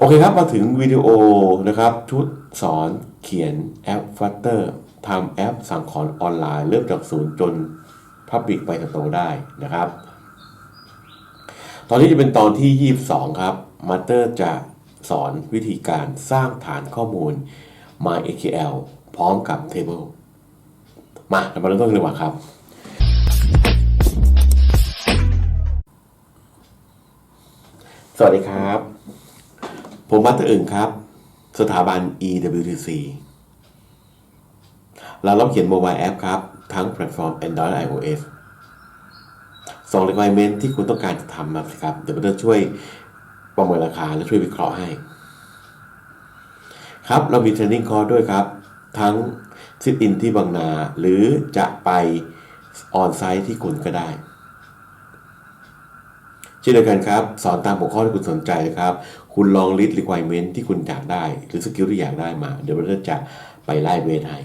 โอเคครับ มาถึงวิดีโอนะครับ ชุดสอนเขียนแอป Flutter ทำแอปสั่งของออนไลน์ เริ่มจากศูนย์จน Public ไปโตได้นะครับ ตอนนี้จะเป็นตอนที่ 22 ครับมาสเตอร์จะสอนวิธีการสร้างฐานข้อมูล MySQL พร้อมกับ Table มาเรามาเริ่มต้นกันดีกว่าครับ สวัสดีครับ ผมมัตเตอร์อึ่งครับ สถาบัน EWTC เรารับเขียนโมบายแอปครับ ทั้งแพลตฟอร์ม Android และ iOS สอง requirement ที่คุณต้องการจะทำนะครับ เดี๋ยวมันจะช่วยประเมินราคาและช่วยวิเคราะห์ให้ ครับ เรามีเทรนนิ่งคอร์สด้วยครับ ทั้งซิทอินที่บางนา หรือจะไปออนไซต์ที่คุณก็ได้เช่นเดียวกันครับ สอนตามหัวข้อที่คุณสนใจนะครับ คุณลองลิสต์ requirement ที่คุณอยากได้ หรือสกิลที่อยากได้มา เดี๋ยวเราจะไปไล่เวทให้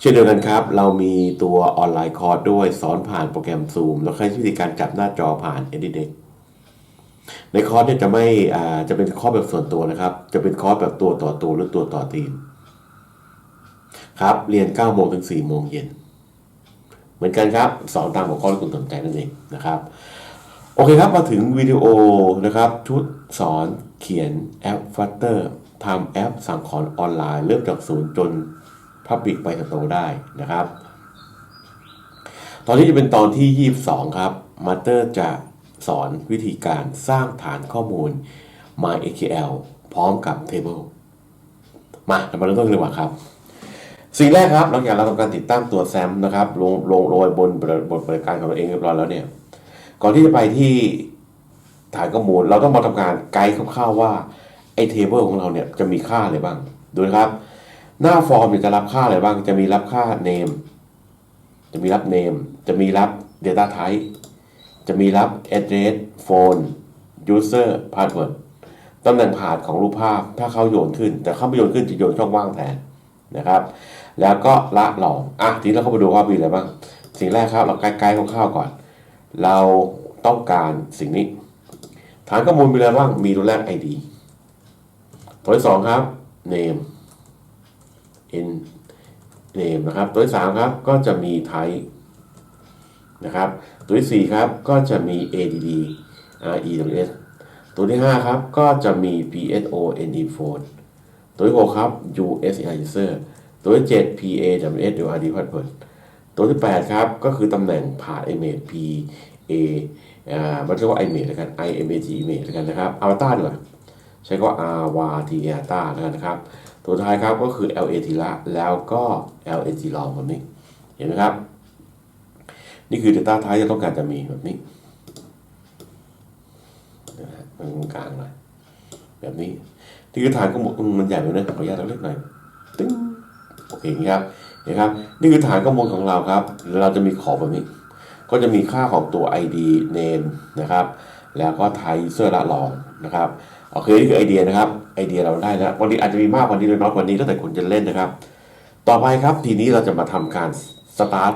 เช่นเดียวกันครับ เรามีตัวออนไลน์คอร์สด้วยสอนผ่านโปรแกรม Zoom แล้วใช้วิธีการจับหน้าจอผ่าน Edit ในคอร์สเนี่ยจะไม่จะเป็นคอร์สแบบส่วนตัวนะครับ จะเป็นคอร์สแบบตัวต่อตัวหรือตัวต่อทีมครับ เรียน9โมงถึง4โมงเย็น เหมือนกันครับสอนตามหัวข้อที่คุณสนใจนั่นเองนะครับ โอเคครับมาถึงวิดีโอนะครับชุดสอนเขียนแอป Flutter ทำแอปสั่งของออนไลน์เริ่มจากศูนย์จน Public ไปโตได้นะครับ ตอนนี้จะเป็นตอนที่ 22 ครับมาสเตอร์จะสอนวิธีการสร้างฐานข้อมูล MySQL พร้อมกับ Table มาเรามาเริ่มต้นกันเลยดีกว่าครับ สิ่งแรกครับหลังจากเราทำการติดตั้งตัวแซมนะครับลงลงโรยบนบนบริการของเราเองเรียบร้อยแล้วเนี่ย ก่อนที่จะไปที่ฐานข้อมูล เราต้องมาทำการไกด์คร่าวๆว่าไอ้เทเบิลของเราเนี่ยจะมีค่าอะไรบ้าง ดูนะครับ หน้าฟอร์มจะรับค่าอะไรบ้าง จะมีรับค่า name จะมีรับ name จะมีรับ data type จะมีรับ address phone user password ตำแหน่งผ่านของรูปภาพถ้าเขาโยนขึ้น แต่เขาไม่โยนขึ้นจะโยนช่องว่างแทนนะครับ แล้วก็ละหลองอะทีนี้เราเข้าไปดูว่ามีอะไรบ้าง สิ่งแรกครับเราไกด์ๆคร่าวๆก่อน เราต้องการสิ่งนี้ ฐานข้อมูลมีอะไรบ้าง มีตัวแรก ID ตัวที่สองครับ name in name นะครับ ตัวที่สามครับ ก็จะมี type นะครับ ตัวที่สี่ครับ ก็จะมี add rews ตัวที่ห้าครับ ก็จะมี pson phone ตัวที่หกครับ usr user ตัวที่เจ็ด paws หรือ rd password ตัวที่แปดครับ ก็คือตำแหน่งผ่าน image p a อ่ามันเรียกว่า image แล้วกัน image image แล้วกันนะครับ avatar ดีกว่าใช้ก็ r w t a t a แล้วกันนะครับ ตัวท้ายครับก็คือ l a t ละแล้วก็ l a t ลองแบบนี้ เห็นไหมครับ นี่คือ Data ท้ายที่ต้องการจะมีแบบนี้นะฮะตรงกลางหน่อยแบบนี้นี่คือฐานข้อมูลมันใหญ่ไปนะขออนุญาตเล็กๆหน่อยตึ้งโอเคครับ เห็นครับนี่คือฐานข้อมูลของเราครับ เราจะมีขอบแบบนี้ ก็จะมีค่าของตัว ID name นะครับ แล้วก็ไทยเสื้อละลองนะครับโอเคนี่คือไอเดียนะครับไอเดียเราได้แล้ววันนี้อาจจะมีมากกว่านี้หรือน้อยกว่านี้แล้วแต่คุณจะเล่นนะครับ ต่อไปครับทีนี้เราจะมาทำการสตาร์ท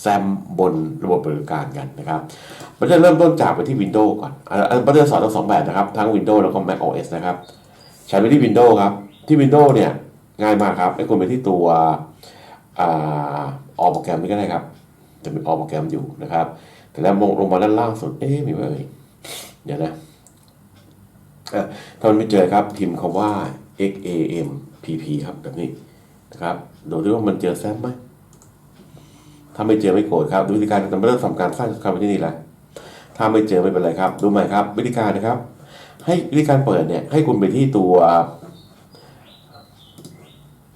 แซมบนระบบบริการกันนะครับมันจะเริ่มต้นจากไปที่ Windows ก่อนอันอันมันจะสอนทั้งสองแบบนะครับ ทั้ง Windows แล้วก็ Mac OS นะครับ ใช้ไปที่ Windows ครับ ที่ Windows เนี่ยง่ายมากครับให้คุณไปที่ตัว ออโปรแกรมนี่ก็ได้ครับ จะมีออโปรแกรมอยู่นะครับ แต่แล้วลงลงมาด้านล่างสุด เอ๊ะมีไหมเอ่ยเดี๋ยวนะถ้ามันไม่เจอครับพิมพ์คำว่า x a m p p ครับแบบนี้นะครับดูด้วยว่ามันเจอแซมไหมถ้าไม่เจอไม่โกรธครับ ดูวิธีการทำเริ่มทำการสร้างคำที่นี่แหละถ้าไม่เจอไม่เป็นไรครับ ดูใหม่ครับ วิธีการนะครับ ให้วิธีการเปิดเนี่ย ให้คุณไปที่ตัว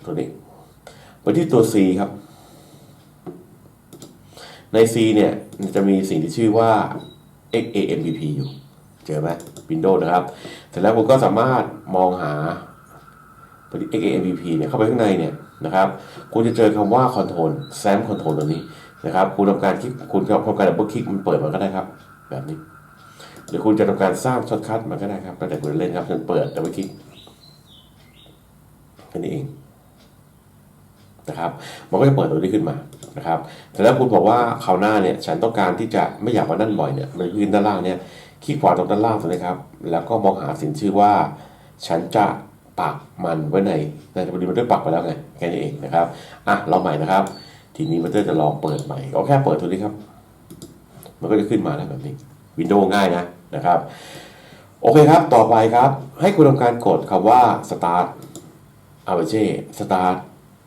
ตัวนี้ ไปที่ตัว C ครับ ใน C เนี่ยจะมีสิ่งที่ชื่อว่า x a m p p อยู่ เจอไหม Windows นะครับ เสร็จแล้วคุณก็สามารถมองหา XAMPP เนี่ยเข้าไปข้างในเนี่ยนะครับ คุณจะเจอคำว่า Control SAM Control ตัวนี้นะครับคุณทำการคลิกคุณทำการดับเบิลคลิกมันเปิดมันก็ได้ครับ แบบนี้ หรือคุณจะทำการสร้างช็อตคัทมันก็ได้ครับแล้วแต่คุณเล่นครับฉันเปิดดับเบิลคลิกแค่นี้เอง นะครับ มันก็จะเปิดตัวนี้ขึ้นมานะครับแต่แล้วคุณบอกว่าคราวหน้าเนี่ยฉันต้องการที่จะไม่อยากมานั่นบ่อยเนี่ยมันขึ้นด้านล่างเนี่ยคลิกขวาตรงด้านล่างตรงนี้ครับ แล้วก็มองหาสินชื่อว่า ฉันจะปักมันไว้ในในพอดีมันได้ปักไปแล้วไงแค่นี้เองนะครับอะลองใหม่นะครับ ทีนี้มันจะลองเปิดใหม่ก็แค่เปิดตัวนี้ครับ มันก็จะขึ้นมาแล้วแบบนี้วินโดว์ง่ายนะนะครับ โอเคครับต่อไปครับ ให้คุณทำการกดคำว่า start a v a c e start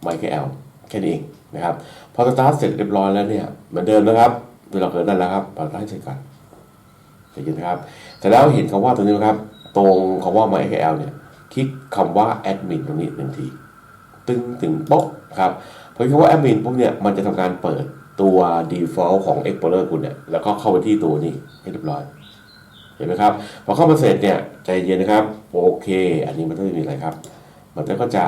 MyKL แค่นี้เองนะครับ พอ start เสร็จเรียบร้อยแล้วเนี่ยเหมือนเดิมนะครับเวลาเกิดนั่นแล้วครับปรับให้เสร็จก่อนเสร็จนะครับเสร็จแล้วเห็นคำว่าตรงนี้นะครับ ตรงคำว่า MyKL เนี่ยคลิกคำว่า admin ตรงนี้หนึ่งที ตึงถึงโป๊ะครับพอคลิกว่า admin ปุ๊บเนี่ยมันจะทำการเปิดตัว default ของ Explorer คุณเนี่ยแล้วก็เข้าไปที่ตัวนี้ให้เรียบร้อย เห็นไหมครับ พอเข้ามาเสร็จเนี่ยใจเย็นนะครับ โอเค อันนี้มันไม่มีอะไรครับ มันก็จะ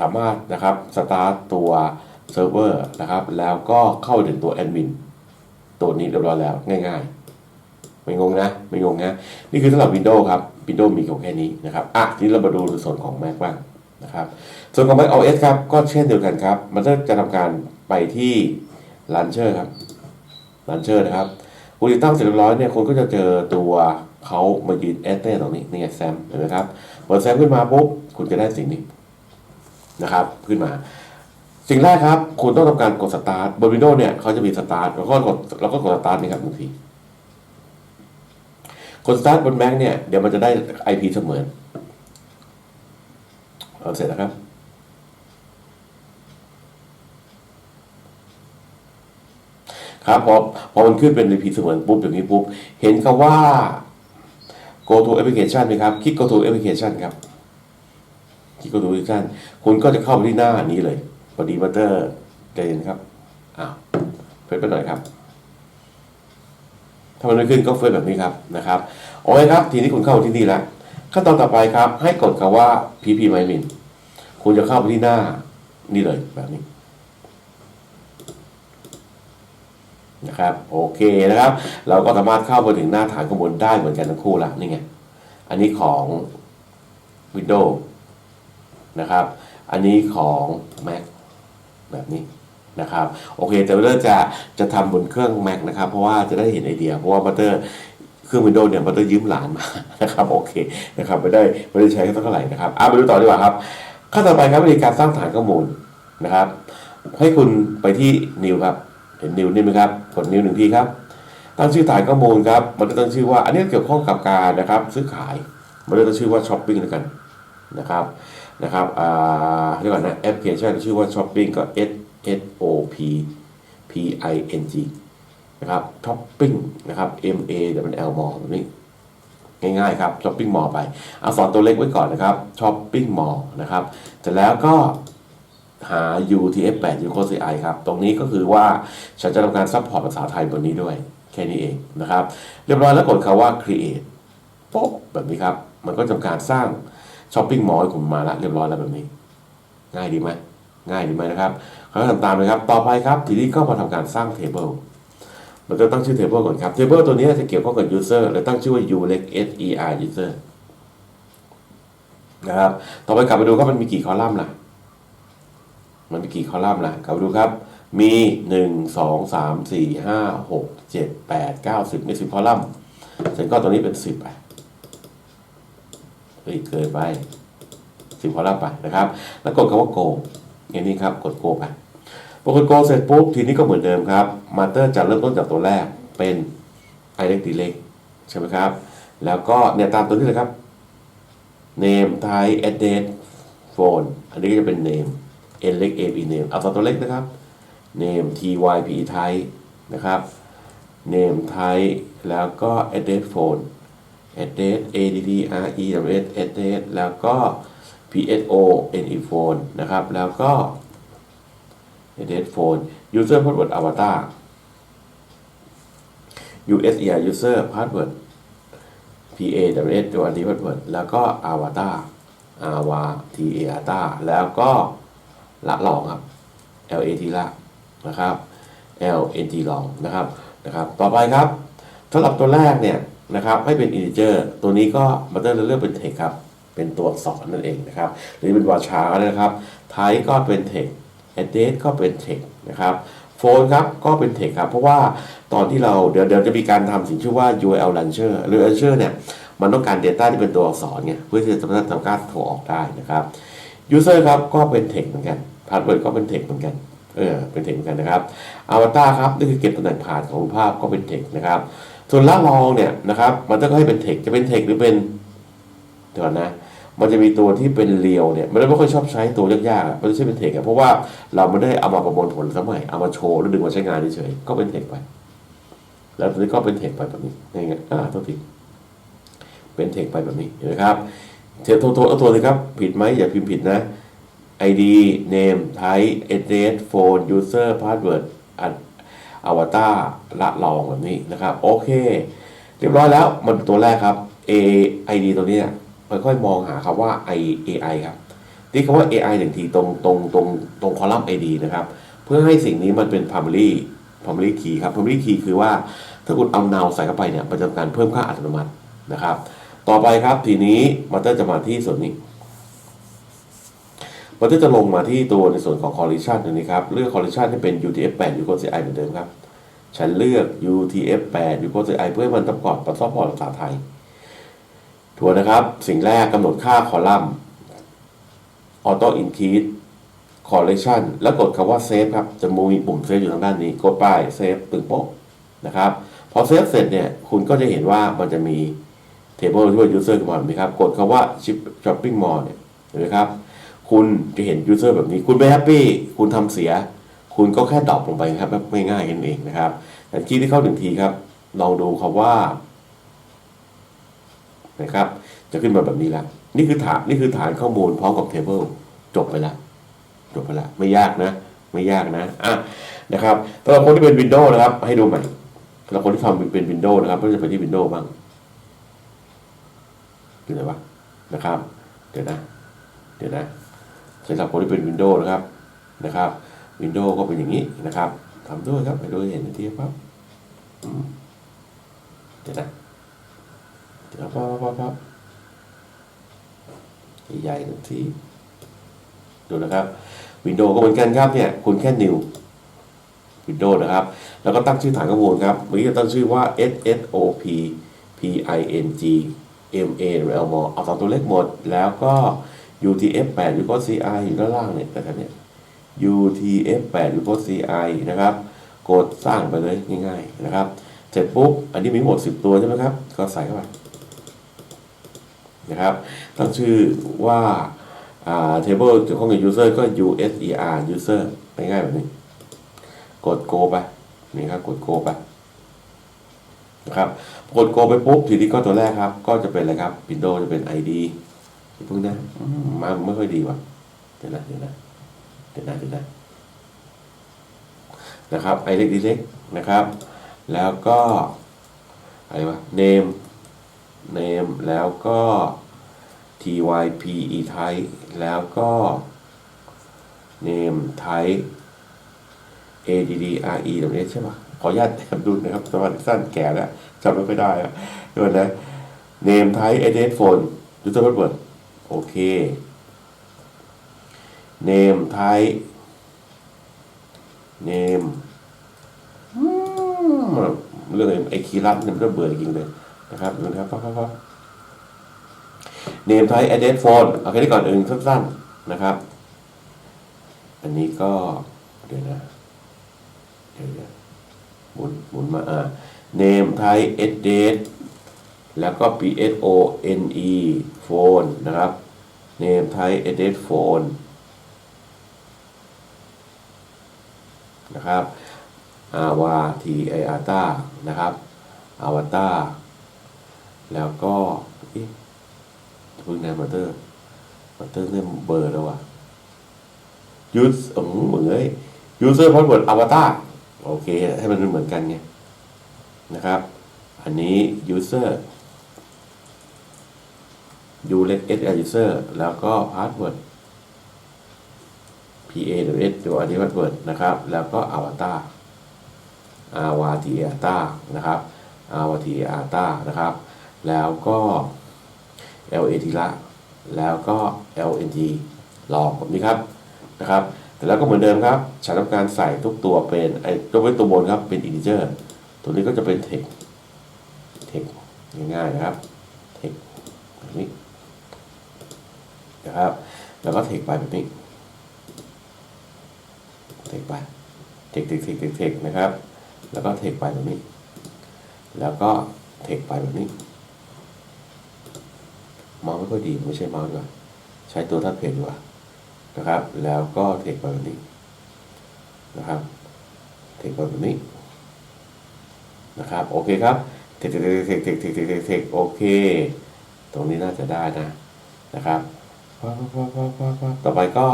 สามารถนะครับสตาร์ตตัวเซิร์ฟเวอร์นะครับ แล้วก็เข้าถึงตัวแอดมินตัวนี้เรียบร้อยแล้วง่าย ๆ ไม่งงนะ ไม่งงนะ นี่คือสำหรับ Windows ครับ Windows มีแค่นี้นะครับอะทีนี้เรามาดูส่วนของ Mac บ้างนะครับส่วนของ Mac OS ครับ ก็เช่นเดียวกันครับ มันจะทำการไปที่ Launcher ครับ Launcher นะครับคุณติดตั้งเสร็จเรียบร้อยเนี่ยคุณก็จะเจอตัวเขามายืนแอดเต้ตรงนี้นี่ไงแซมเห็นไหมครับเปิดแซมขึ้นมาปุ๊บคุณจะได้สิ่งนี้ นะครับขึ้นมา สิ่งแรกครับ คุณต้องทำการกดสตาร์ทบนวินโดว์เนี่ยเขาจะมีสตาร์ทแล้วก็กดแล้วก็กดสตาร์ทนี่ครับบางทีกดสตาร์ทบนแม็กเนี่ยเดี๋ยวมันจะได้ IP เสมือนเอาเสร็จแล้วครับครับพอพอมันขึ้นเป็น IP เสมือนปุ๊บอย่างนี้ปุ๊บ เห็นคำว่า go to application ไหมครับ คลิก go to application ครับ คลิก go to application คุณก็จะเข้าไปที่หน้านี้เลยพอดีบัตเตอร์ใจเย็นครับอ้าวเฟิร์ไปหน่อยครับ ถ้ามันไม่ขึ้นก็เฟิร์แบบนี้ครับนะครับโอเคครับ ทีนี้คุณเข้ามาที่นี่แล้วขั้นตอนต่อไปครับ ให้กดคำว่า pp m y m i n คุณจะเข้าไปที่หน้านี่เลยแบบนี้นะครับโอเคนะครับ เราก็สามารถเข้าไปถึงหน้าฐานข้อมูลได้เหมือนกันทั้งคู่ละนี่ไง อันนี้ของ Windows นะครับ อันนี้ของ Mac แบบนี้นะครับโอเคแต่เราจะจะทำบนเครื่อง Mac นะครับ เพราะว่าจะได้เห็นไอเดีย เพราะว่าบัตเตอร์เครื่อง Windows เนี่ยบัตเตอร์ยืมหลานมานะครับโอเคนะครับไม่ได้ไม่ได้ใช้เท่าไหร่นะครับอะมาดูต่อดีกว่าครับขั้นต่อไปครับวิธีการสร้างฐานข้อมูลนะครับ ให้คุณไปที่ New ครับเห็น New นี่ไหมครับกด New หนึ่งทีครับตั้งชื่อฐานข้อมูลครับมันจะตั้งชื่อว่าอันนี้เกี่ยวข้องกับการนะครับ ซื้อขายมันจะตั้งชื่อว่าช้อปปิ้งแล้วกันนะครับ นะครับอ่าเรียกก่อนนะแอปพลิเคชันชื่อว่าช้อปปิ้งก็ S S O P P I N G นะครับช้อปปิ้งนะครับ M A W L มอแบบนี้ง่ายๆครับช้อปปิ้งมอไปเอาสอนตัวเล็กไว้ก่อนนะครับช้อปปิ้งมอนะครับเสร็จแล้วก็หา UTF-8 u c o CI ครับ ตรงนี้ก็คือว่าฉันจะทำการซัพพอร์ตภาษาไทยบนนี้ด้วย แค่นี้เองนะครับ เรียบร้อยแล้วกดคำว่า create โป๊ะแบบนี้ครับ มันก็ทำการสร้าง ช้อปปิ้งมอลให้คุณมาละเรียบร้อยแล้วแบบนี้ ง่ายดีไหมง่ายดีไหมนะครับเขาทำตามเลยครับ ต่อไปครับ ทีนี้ก็มาทำการสร้าง table มันจะตั้งชื่อ table ก่อนครับ table ตัวนี้จะเกี่ยวข้องกับ user เลยตั้งชื่อว่า u เล็ก s e r user นะครับ ต่อไปกลับไปดูครับมันมีกี่คอลัมน์ล่ะ มันมีกี่คอลัมน์ล่ะ กลับไปดูครับ มีหนึ่งสองสามสี่ห้าหกเจ็ดแปดเก้าสิบมีสิบคอลัมน์เสร็จก็ตัวนี้เป็นสิบไป เฮ้ยเกินไปสิบคอลัมน์ไปนะครับ แล้วกดคำว่า go อย่างนี้ครับกด go ไปพอกด go เสร็จปุ๊บทีนี้ก็เหมือนเดิมครับมาเตอร์จะเริ่มต้นจากตัวแรกเป็น i d e c delay ใช่ไหมครับ แล้วก็เนี่ยตามตัวนี้เลยครับ name type address phone อันนี้ก็จะเป็น name n เล็ก a b name เอาตัวเล็กนะครับ name t y p type นะครับ name type แล้วก็ address phone address a d d r e w s address แล้วก็ p s o n e phone นะครับ แล้วก็ address phone user password avatar user user password p a w s ตัวนี้ password แล้วก็ avatar a v a t a t a แล้วก็ละลองครับ l a t ละนะครับ l n t ลองนะครับนะครับ ต่อไปครับสำหรับตัวแรกเนี่ย นะครับให้เป็น integer ตัวนี้ก็มาเตอร์เลือกเป็น text ครับ เป็นตัวอักษรนั่นเองนะครับ หรือเป็นวาชาก็ได้นะครับ type ก็เป็น text address ก็เป็น text นะครับโฟนครับก็เป็นเทคครับ เพราะว่าตอนที่เราเดี๋ยวเดี๋ยวจะมีการทำสิ่งชื่อว่า URL launcher หรือ launcher เนี่ยมันต้องการ Data ที่เป็นตัวอักษรไงเพื่อที่จะทำการโทรออกได้นะครับ User ครับก็เป็นเทคเหมือนกัน Password ก็เป็นเทคเหมือนกันเออเป็นเทคเหมือนกันนะครับ Avatar ครับนี่คือเก็บตำแหน่งผ่านของรูปภาพก็เป็นเทคนะครับ ส่วนละลองเนี่ยนะครับ มันก็ให้เป็นเทคจะเป็นเทคหรือเป็นเดี๋ยวนะมันจะมีตัวที่เป็นเรียวเนี่ยมันไม่ค่อยชอบใช้ตัวยากๆมันจะใช้เป็นเทคอะเพราะว่าเราไม่ได้เอามาประมวลผลสมัยเอามาโชว์แล้วดึงมาใช้งานเฉยๆก็เป็นเทคไป แล้วตัวนี้ก็เป็นเทคไปแบบนี้นี่ไงอ่าตัวทีเป็นเทคไปแบบนี้เห็นไหมครับเทคโทรโทรเอาตัวเลยครับ ผิดไหมอย่าพิมพ์ผิดนะ ID name type address phone user password อัน อวตารละลองแบบนี้นะครับ โอเค เรียบร้อยแล้วมันตัวแรกครับ A ID ตัวนี้ค่อยๆมองหาคำว่า I AI ครับที่คำว่า AI หนึ่งทีตรงตรงตรงตรงคอลัมน์ ID นะครับ เพื่อให้สิ่งนี้มันเป็น primary primary key ครับ primary key คือว่าถ้าคุณเอา now ใส่เข้าไปเนี่ยมันจะการเพิ่มค่าอัตโนมัตินะครับ ต่อไปครับทีนี้มัตเตอร์จะมาที่ส่วนนี้ มันก็จะลงมาที่ตัวในส่วนของ collision ตรงนี้ครับ เลือก collision ให้เป็น UTF-8 u c o CI เหมือนเดิมครับ ฉันเลือก UTF-8 u c o CI เพื่อให้มันประกอบประกอบพอร์ตภาษาไทยทวนนะครับ สิ่งแรกกำหนดค่าคอลัมน์ auto increase collection แล้วกดคำว่า save ครับ จะมีปุ่ม save อยู่ทางด้านนี้ กดไป save ตึงโป๊ะนะครับ พอ save เสร็จเนี่ย คุณก็จะเห็นว่ามันจะมี table ที่ว่า user ขึ้นมาแบบนี้ครับ กดคำว่า ship shopping mall เนี่ยเห็นไหมครับ คุณจะเห็น user แบบนี้ คุณไม่แฮปปี้คุณทำเสีย คุณก็แค่ดรอปลงไปครับแบบง่ายๆกันเองนะครับแต่คีย์ที่เข้าหนึ่งทีครับลองดูคำว่านะครับ จะขึ้นมาแบบนี้แล้วนี่คือฐานนี่คือฐานข้อมูลพร้อมกับ table จบไปแล้วจบไปแล้วไม่ยากนะ ไม่ยากนะอะนะครับสำหรับคนที่เป็น Windows นะครับ ให้ดูใหม่สำหรับคนที่ทำเป็น Windows นะครับก็จะไปที่ Windows บ้างอยู่ไหนวะนะครับ เดี๋ยวนะ เดี๋ยวนะ สำหรับคนที่เป็น Windows นะครับนะครับ Windows ก็เป็นอย่างนี้นะครับทำด้วยครับไปดูเห็นทีครับเดี๋ยวนะเดี๋ยวปั๊บปั๊บปั๊บใหญ่ๆหนึ่งทีดูนะครับ Windows ก็เหมือนกันครับเนี่ยคุณแค่ New Windows นะครับ แล้วก็ตั้งชื่อฐานข้อมูลครับเมื่อกี้ตั้งชื่อว่า S S O P P I N G M A L M เอาสองตัวเลขหมดแล้วก็ UTF-8 หรือก็ CI อยู่ด้านล่างเนี่ยนะครับเนี่ย UTF-8 หรือก็ CI นะครับกดสร้างไปเลยง่ายๆนะครับ เสร็จปุ๊บอันนี้มีหมด 10 ตัวใช่ไหมครับ ก็ใส่เข้าไปนะครับตั้งชื่อว่าอ่า table เกี่ยวข้องกับ user ก็ user user ง่ายๆแบบนี้ กด go ไปนี่ครับกด go ไปนะครับกด go ไปปุ๊บทีนี้ก็ตัวแรกครับ ก็จะเป็นอะไรครับ Windows จะเป็น ID อย่าเพิ่งนะอืมาไม่ค่อยดีว่ะเดี๋ยวนะเดี๋ยวนะเดี๋ยวนะเดี๋ยวนะนะครับไอเล็กดีเล็กนะครับ แล้วก็อะไรวะ name name แล้วก็ type type แล้วก็ name type addre ตรงนี้ใช่ปะขออนุญาตแอบดูนะครับสวัสดีสั้นแก่แล้วจำไม่ค่อยได้อะเดี๋ยวนะ name type address phone user password โอเค name type name อืมเรื่องไอ้คีย์ลัดเนี่ยมันก็เบื่อจริงเลยนะครับดูนะครับปั๊บปั๊บปั๊บ name type address phone เอาแค่นี้ก่อนอื่นสั้นๆนะครับ อันนี้ก็ เดี๋ยวนะเดี๋ยวหมุนหมุนมาอ่า name type address แล้วก็ p s o n e phone นะครับ name type address phone นะครับอาวาทีไออาตานะครับอวตารแล้วก็เอ๊ะพิ่งนายมาเตอร์มาเตอร์เริ่มเบอร์แล้วว่ะยูสอืมเหมือนเลยยูเซอร์พอดเวิร์ดอวตารโอเค ให้มันเหมือนกันไงนะครับ อันนี้ยูเซอร์ ยูเล็กเอสเอยูเซอร์แล้วก็พาสเวิร์ด P A W S ตัวอันนี้พาสเวิร์ดนะครับ แล้วก็อวตารอาวาทีอาตานะครับอาวาทีอาตานะครับ แล้วก็ L A ทีละแล้วก็ L N G ลองแบบนี้ครับนะครับแต่แล้วก็เหมือนเดิมครับฉันทำการใส่ทุกตัวเป็นไอ้ตัวไว้ตัวบนครับเป็น integer ตัวนี้ก็จะเป็น text text ง่ายๆนะครับ text แบบนี้ นะครับ แล้วก็เทคไปแบบนี้ เทคไปเทคเทคเทคเทคนะครับ แล้วก็เทคไปแบบนี้ แล้วก็เทคไปแบบนี้มองไม่ค่อยดีไม่ใช่มอส์ดีกว่าใช้ตัวทับเพจดีกว่านะครับ แล้วก็เทคไปแบบนี้นะครับ เทคไปแบบนี้นะครับ โอเคครับ เทคเทคเทคเทคเทคเทคเทคโอเค ตรงนี้น่าจะได้นะนะครับ ต่อไปก็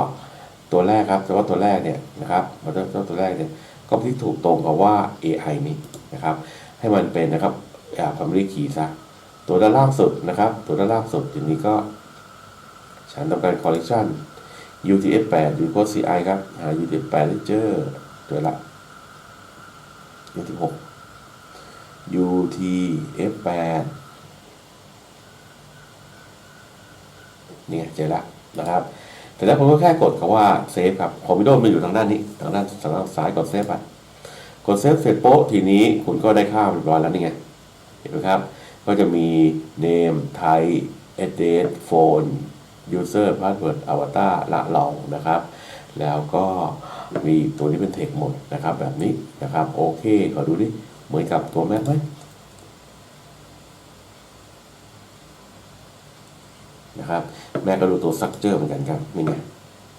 ตัวแรกครับเฉพาตัวแรกเนี่ยนะครับมาเจ้าตัวแรกเนี่ยก็ที่ถูกตรงกับว่า AI นี้นะครับ ให้มันเป็นนะครับอ่า primary key ซะตัวด้านล่างสุดนะครับ ตัวด้านล่างสุดทีนี้ก็ฉันทำการ collection UTF-8 หรือ code CI ครับหา UTF-8 แล้วเจอเจอละ UTF-6 UTF-8 เนี่ยเจอละนะครับเสร็จแล้วผมก็แค่กดคำว่า save ครับคอมพิวเตอร์มันอยู่ทางด้านนี้ทางด้านทางด้านซ้ายกด save ไปกด save เสร็จโป๊ะทีนี้คุณก็ได้ค่าเรียบร้อยแล้วนี่ไงเห็นไหมครับ ก็จะมี name type address phone user password avatar ละลองนะครับ แล้วก็มีตัวนี้เป็นเทคหมดนะครับ แบบนี้นะครับ โอเค ขอดูดิเหมือนกับตัวแม็กไหมนะครับ แม่ก็ดูตัว structure เหมือนกันครับนี่ไง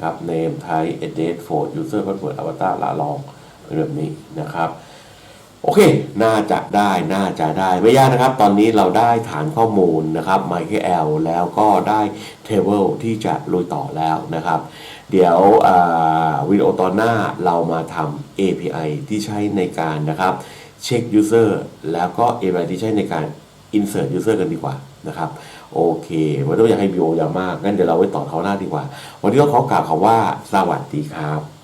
ครับ name type address phone user password avatar ละลองเป็นแบบนี้นะครับ โอเค น่าจะได้ น่าจะได้ ไม่ยากนะครับ ตอนนี้เราได้ฐานข้อมูลนะครับ MyKL แล้วก็ได้ Table ที่จะลุยต่อแล้วนะครับ เดี๋ยววิดีโอตอนหน้าเรามาทำ API ที่ใช้ในการนะครับเช็ค User แล้วก็ API ที่ใช้ในการ Insert User กันดีกว่านะครับ โอเคไม่ต้องอยากให้วิดีโอยาวมากงั้นเดี๋ยวเราไว้ต่อเขาหน้าดีกว่า วันนี้ก็ขอกล่าวคำว่าสวัสดีครับ